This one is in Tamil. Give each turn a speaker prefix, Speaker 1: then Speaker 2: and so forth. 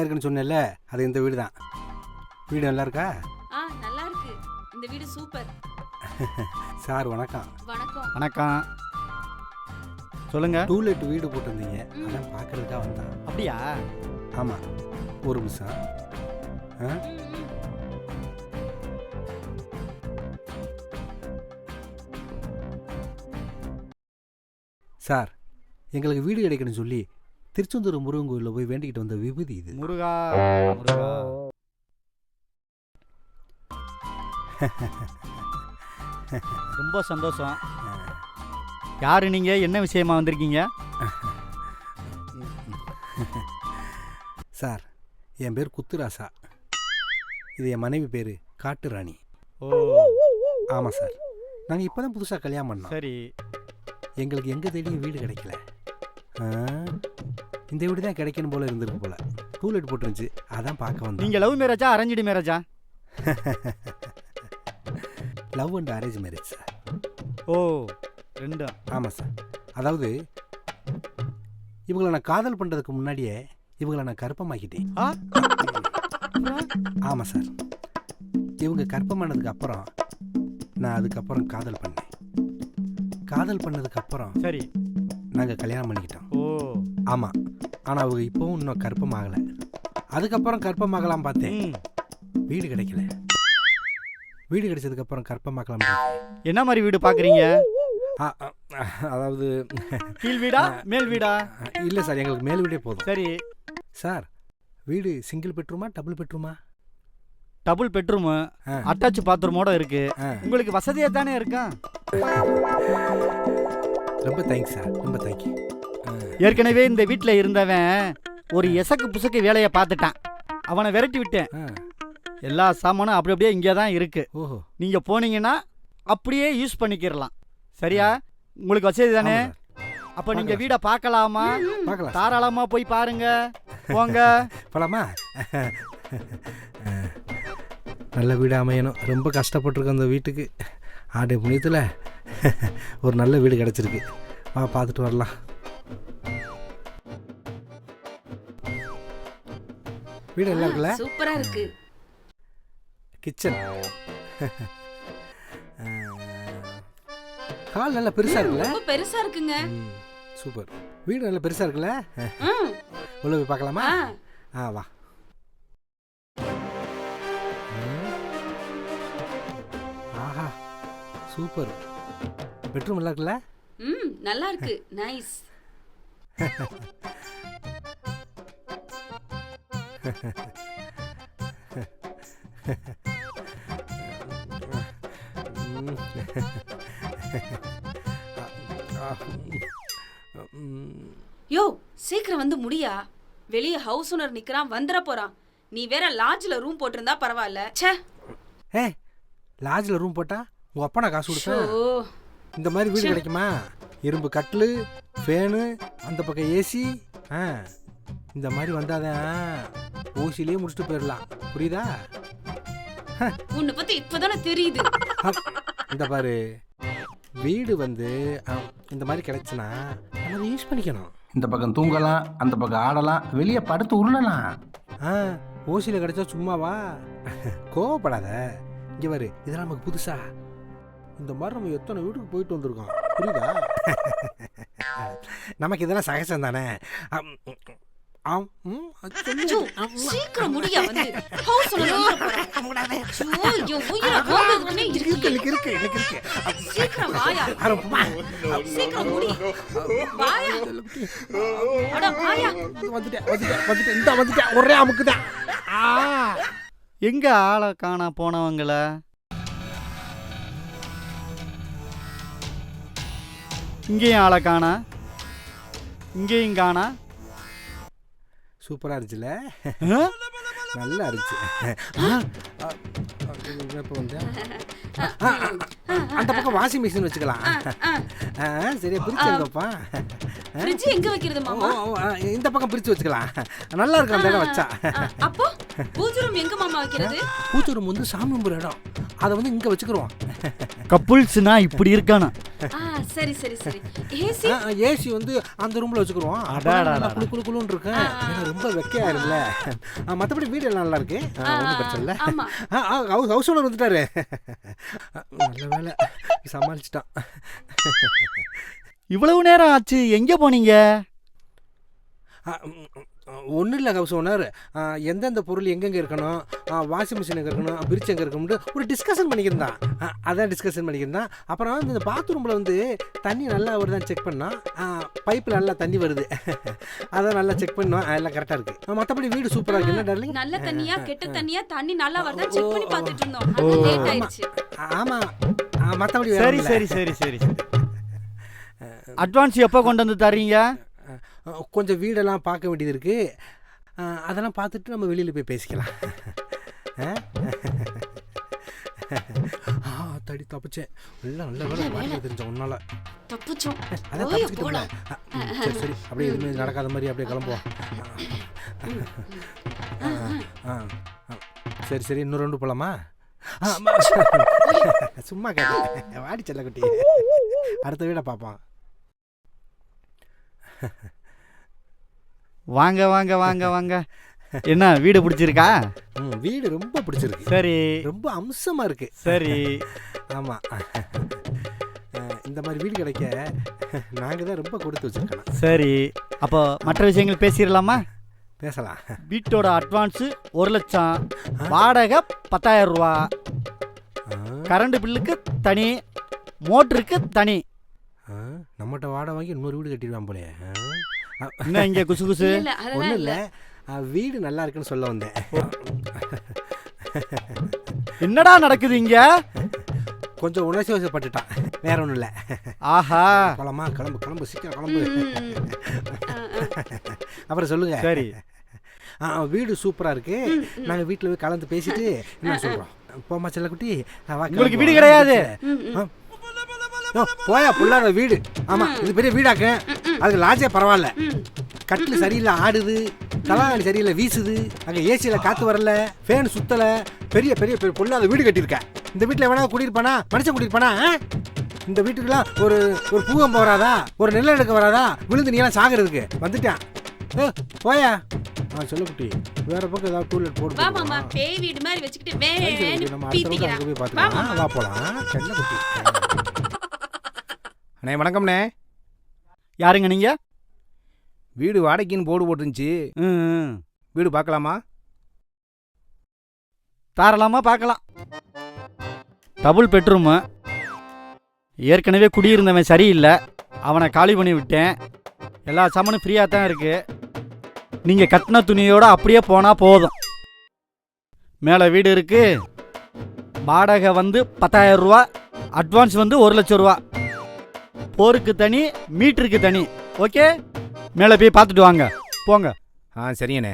Speaker 1: காலியாக இருக்குன்னு சொன்னேன்ல அது இந்த வீடு தான் வீடு நல்லா இருக்கா?
Speaker 2: ஆ நல்லா இருக்கு. இந்த வீடு சூப்பர்.
Speaker 1: சார் வணக்கம்.
Speaker 2: வணக்கம்.
Speaker 3: வணக்கம். சொல்லுங்க.
Speaker 1: டூலெட் வீடு போட்டிருந்தீங்க. அதான் பார்க்கறதுக்காக வந்தான்.
Speaker 3: அப்படியா?
Speaker 1: ஆமாம் ஒரு நிமிஷம். ஆ. சார் எங்களுக்கு வீடு கிடைக்கணும்னு சொல்லி திருச்செந்தூர் முருகன் கோயிலில் போய் வேண்டிக்கிட்டு வந்த விபூதி இது.
Speaker 3: முருகா. முருகா. ரொம்ப சந்தோஷம். யாரு நீங்க? என்ன விஷயமா வந்திருக்கீங்க?
Speaker 1: சார் என் பேர் குத்துராசா. இது என் மனைவி பேர் காட்டுராணி.
Speaker 3: ஓ.
Speaker 1: ஆமாம் சார். நாங்கள் இப்போ தான் புதுசாக கல்யாணம் பண்ணோம்.
Speaker 3: சரி.
Speaker 1: எங்களுக்கு எங்கே தேடியும் வீடு கிடைக்கல. ஆ, இந்த வீடு தான் கிடைக்கணும் போல இருந்திருக்கு போல. டூலெட் போட்டுருந்துச்சு. அதான் பார்க்க வந்தோம்.
Speaker 3: நீங்க லவ் மேரேஜா அரேஞ்சு மேரேஜா
Speaker 1: love and arrange marriage sir
Speaker 3: ஓ ரெண்டும்
Speaker 1: ஆமாம் சார் அதாவது இவங்களை நான் காதல் பண்ணுறதுக்கு முன்னாடியே இவங்களை நான் கற்பமாக்கிட்டேன்
Speaker 3: ஆ?
Speaker 1: ஆமாம் சார் இவங்க கற்பமானதுக்கு அப்புறம் நான் அதுக்கப்புறம் காதல் பண்ணேன். காதல் பண்ணதுக்கு அப்புறம்
Speaker 3: சரி.
Speaker 1: நாங்கள் கல்யாணம் பண்ணிக்கிட்டோம்.
Speaker 3: ஓ.
Speaker 1: ஆமாம் ஆனால் அவங்க இப்போவும் இன்னும் கற்பமாகலை அதுக்கப்புறம் கற்பமாகலாம் பார்த்தேன். வீடு கிடைக்கல. வீடு கிடைச்சதுக்கப்புறம் கற்பமாக்கலாம்
Speaker 3: என்ன மாதிரி வீடு பாக்குறீங்க
Speaker 1: அதாவது
Speaker 3: கீழ் வீடா மேல் வீடா?
Speaker 1: இல்லை சார் எங்களுக்கு மேல் வீடே போதும்.
Speaker 3: சரி.
Speaker 1: சார் வீடு சிங்கிள் பெட்ரூமா டபுள் பெட்ரூமா?
Speaker 3: Double bedroom. அட்டாச் பாத்ரூமோட இருக்கு. உங்களுக்கு வசதியா தானே இருக்கும்
Speaker 1: ரொம்ப தேங்க்ஸ் சார் ரொம்ப தேங்க்யூ.
Speaker 3: ஏற்கனவே இந்த வீட்டில் இருந்தவன் ஒரு எசக்கு புசக்கு வேலையை பார்த்துட்டான். அவனை விரட்டி விட்டேன். எல்லா சாமானும் அப்படி அப்படியே இங்கே தான் இருக்கு.
Speaker 1: ஓஹோ.
Speaker 3: நீங்க போனீங்கன்னா அப்படியே யூஸ் பண்ணிக்கிறலாம் சரியா? உங்களுக்கு வசதி தானே. அப்போ நீங்க
Speaker 1: பார்க்கலாம்.
Speaker 3: வீடை பார்க்கலாமா?
Speaker 1: பார்க்கலாம். சார்.
Speaker 3: தாராளமா போய் பாருங்க. போங்க.
Speaker 1: போலாமா? நல்ல வீடு அமையணும். ரொம்ப கஷ்டப்பட்டிருக்கோம் அந்த வீட்டுக்கு. ஆண்டு புண்ணியத்தில் ஒரு நல்ல வீடு கிடச்சிருக்கு. வா பார்த்துட்டு வரலாம். வீடு நல்லா இருக்குல்ல?
Speaker 2: சூப்பரா இருக்கு.
Speaker 1: கிச்சன் ஹால் நல்லா பெருசாக இருக்குல்ல?
Speaker 2: ரொம்ப பெருசா இருக்குங்க.
Speaker 1: சூப்பர். வீடு நல்லா பெருசாக இருக்குல்ல. உள்ள போய் பார்க்கலாமா?
Speaker 2: ஆ,
Speaker 1: வா. ஆஹா சூப்பர். பெட்ரூம் நல்லா இருக்குல்ல?
Speaker 2: ம் நல்லா இருக்கு. நைஸ். யோ சீக்கிரம் வந்து முடியா? வெளிய ஹவுஸ் ஓனர் நிக்கிறான் வந்துட போறான். நீ வேற லாட்ஜ்ல ரூம் போட்டிருந்தா பரவாயில்ல. ச்சே.
Speaker 1: ஏ லாட்ஜில் ரூம் போட்டா உங்கள் அப்பா நான் காசு கொடுத்தேன். இந்த மாதிரி வீடு கிடைக்குமா? இரும்பு கட்டிலு ஃபேனு அந்த பக்கம் ஏசி ஆ. இந்த மாதிரி வந்தாதான் ஊசிலேயே முடிச்சுட்டு போயிடலாம். புரியுதா?
Speaker 2: உன்னை பத்தி இப்பதானே தெரியுது.
Speaker 1: இந்த பாரு வீடு வந்து இந்த மாதிரி கிடைச்சுன்னா நம்ம அதை யூஸ் பண்ணிக்கணும். இந்த பக்கம் தூங்கலாம் அந்த பக்கம் ஆடலாம் வெளியே படுத்து உருளலாம். ஆ ஓசியில் கிடைச்சா சும்மாவா? கோவப்படாத. இங்கே பாரு இதெல்லாம் நமக்கு புதுசா. இந்த மாதிரி நம்ம எத்தனை வீட்டுக்கு போயிட்டு வந்திருக்கோம். புரியுதா? நமக்கு இதெல்லாம் சகஜம் தானே
Speaker 2: சீக்கிரம் முடியா வந்து ஹவுஸ்
Speaker 1: இருக்கு இருக்கு
Speaker 2: சீக்கிரம் வாயா சீக்கிரம் முடி வாயா அட வாயா
Speaker 1: வந்துட்டேன் வந்துட்டேன் வந்துட்டேன் இந்த வந்துட்டேன் ஒரே அமுக்குதான் ஆ
Speaker 3: எங்க ஆளை காணா போனவங்கள இங்கேயும் ஆளை காணா இங்கேயும் காணா
Speaker 1: சூப்பரா இருந்துச்சுல? நல்லா இருந்துச்சு. ஆ, ஆ, அந்த பக்கம் வாஷிங் மிஷின் வச்சுக்கலாம். சரியா பிரிச்சு எங்கப்பா
Speaker 2: ஃப்ரிட்ஜ் எங்க வைக்கிறது மாமா?
Speaker 1: இந்த பக்கம் பிரிச்சு வச்சுக்கலாம். நல்லா இருக்கும் அந்த இடம் வச்சா.
Speaker 2: அப்போ பூஜை ரூம் எங்க மாமா வைக்கிறது?
Speaker 1: பூச்சூரம் வந்து சாமி இடம். அதை வந்து இங்க வச்சுக்கிறோம்
Speaker 3: கப்புள்ஸ்னா இப்படி இருக்கானா?
Speaker 2: சரி சரி சரி. ஏசி?
Speaker 1: ஏசி வந்து அந்த ரூம்ல வச்சுக்கிறோம். அப்பதான் குளு குளு குளுன்னு இருக்கும் ஏன்னா ரொம்ப வெக்கையா இருக்குல்ல. மத்தபடி வீடு எல்லாம் நல்லா இருக்கு. ஒன்றும் பிரச்சனை இல்லை.
Speaker 2: ஆமா.
Speaker 1: ஹவுஸ் ஹவுஸ் ஓனர் வந்துட்டாரு. நல்ல வேலை. சமாளிச்சிட்டான்.
Speaker 3: இவ்வளவு நேரம் ஆச்சு. எங்க போனீங்க?
Speaker 1: ஒன்றும் இல்லை ஹவுஸ் ஓனர் எந்தெந்த பொருள் எங்கெங்கே இருக்கணும்? வாஷிங் மிஷின் எங்கே இருக்கணும்? பிரிட்ஜ் எங்கே இருக்கணும்னு ஒரு டிஸ்கஷன் பண்ணிக்கிருந்தான். அதான் டிஸ்கஷன் பண்ணிக்கிருந்தான். அப்புறம் இந்த பாத்ரூமில் வந்து தண்ணி நல்லா வருதான்னு செக் பண்ணோம் பைப்பில் நல்லா தண்ணி வருது. அதான் நல்லா செக் பண்ணோம். எல்லாம் கரெக்டாக இருக்குது மற்றபடி வீடு சூப்பராக இருக்கு. என்ன டார்லிங்
Speaker 2: நல்ல தண்ணியா கெட்ட தண்ணியா தண்ணி நல்லா வருதா செக் பண்ணி பார்த்துட்டு இருந்தோம். லேட் ஆயிடுச்சு
Speaker 1: ஆமாம் மற்றபடி
Speaker 3: சரி சரி சரி சரி சரி. அட்வான்ஸ் எப்போ கொண்டு வந்து தர்றீங்க
Speaker 1: அஹ் கொஞ்சம் வீடெல்லாம் பார்க்க வேண்டியது இருக்குது அதெல்லாம் பார்த்துட்டு நம்ம வெளியில் போய் பேசிக்கலாம். தடி தப்பிச்சேன். எல்லாம் நல்ல வேலை வாழ்க்கை தெரிஞ்ச உன்னால.
Speaker 2: தப்புச்சோம்.
Speaker 1: அதான் ம், சரி சரி. அப்படியே எதுவுமே நடக்காத மாதிரி அப்படியே கிளம்புவோம். ஆ, ஆ, ஆ. சரி சரி. இன்னும் ரெண்டு போலாமா. சும்மா கேட்டேன் வாடி செல்லக்குட்டி. அடுத்த வீடை பார்ப்போம்.
Speaker 3: வாங்க வாங்க வாங்க வாங்க. என்ன வீடு பிடிச்சிருக்கா?
Speaker 1: வீடு ரொம்ப பிடிச்சிருக்கு.
Speaker 3: சரி.
Speaker 1: ரொம்ப அம்சமா இருக்கு.
Speaker 3: சரி.
Speaker 1: ஆமா. இந்த மாதிரி வீடு கிடைக்க நாங்க தான் ரொம்ப கொடுத்து வச்சிருக்கோம்
Speaker 3: சரி. அப்போ மற்ற விஷயங்கள் பேசிடலாமா?
Speaker 1: பேசலாம்.
Speaker 3: வீட்டோட அட்வான்ஸு ஒரு லட்சம் வாடகை பத்தாயிரம் ரூபா. கரண்ட் பில்லுக்கு தனி மோட்டருக்கு தனி.
Speaker 1: நம்மகிட்ட வாடகை வாங்கி இன்னொரு வீடு கட்டிடுவான் போலே
Speaker 3: என்ன இங்க குசு குசு
Speaker 1: ஒன்றும்
Speaker 2: இல்ல
Speaker 1: வீடு நல்லா இருக்குன்னு சொல்ல வந்தேன்
Speaker 3: என்னடா நடக்குது இங்க
Speaker 1: கொஞ்சம் உணர்ச்சி வசப்பட்டுட்டான் வேற ஒன்றும் இல்லை
Speaker 3: ஆஹா
Speaker 1: கிளம்பா கிளம்பு கிளம்பு சீக்கிரம் கிளம்பு. அப்புறம் சொல்லுங்க
Speaker 3: சரி
Speaker 1: ஆ, வீடு சூப்பரா இருக்கு நாங்க வீட்டில் போய் கலந்து பேசிட்டு என்ன சொல்றோம் போமா செல்லக்குட்டி
Speaker 3: உங்களுக்கு. வீடு கிடையாது.
Speaker 1: போயா புள்ளார வீடு ஆமா இது பெரிய வீடாக்க அதுக்கு லாஜே பரவாயில்ல. கட்டில் சரியில்லை ஆடுது. தலாணி சரியில்லை வீசுது. அங்கே ஏசியில் காற்று வரல ஃபேன் சுத்தலை. பெரிய பெரிய பெரிய பொல்லாத வீடு கட்டியிருக்கேன் இந்த வீட்டில் எவனா குடியிருப்பானா மனுஷன் குடியிருப்பானா? இந்த வீட்டுக்குலாம் ஒரு ஒரு பூகம்பம் வராதா ஒரு நெல் எடுக்க வராதா? விழுந்து நீலாம் சாகிறதுக்கு. வந்துட்டான். போயா? ஆ குட்டி. வேற பக்கம் ஏதாவது டூலெட் போட்டுருவா.
Speaker 2: மாமா பேய் வீடு மாதிரி வச்சுக்கிட்டு வேன்னு
Speaker 1: நம்ம அடுத்த போய்
Speaker 2: வா
Speaker 1: பார்த்துக்கலாம் வா போகலாம் செல்லக்குட்டி
Speaker 4: அண்ணே வணக்கம்ண்ணே.
Speaker 3: யாருங்க நீங்க?
Speaker 4: வீடு வாடகைக்குன்னு போர்டு போட்டுருந்துச்சு.
Speaker 3: ம்.
Speaker 4: வீடு பார்க்கலாமா?
Speaker 3: தாராளமா பார்க்கலாம். டபுள் பெட்ரூமு ஏற்கனவே குடியிருந்தவன் சரியில்லை. அவனை காலி பண்ணி விட்டேன். எல்லா சாமானும் ஃப்ரீயாக தான் இருக்கு. நீங்கள் கட்டின துணியோட அப்படியே போனால் போதும். மேலே வீடு இருக்கு. வாடகை வந்து பத்தாயிரம் ரூபா அட்வான்ஸ் வந்து ஒரு லட்சம் ரூபா. போருக்கு தனி மீட்டருக்கு தனி. ஓகே மேலே போய் பார்த்துட்டு வாங்க. போங்க.
Speaker 4: ஆ சரிங்கண்ணே.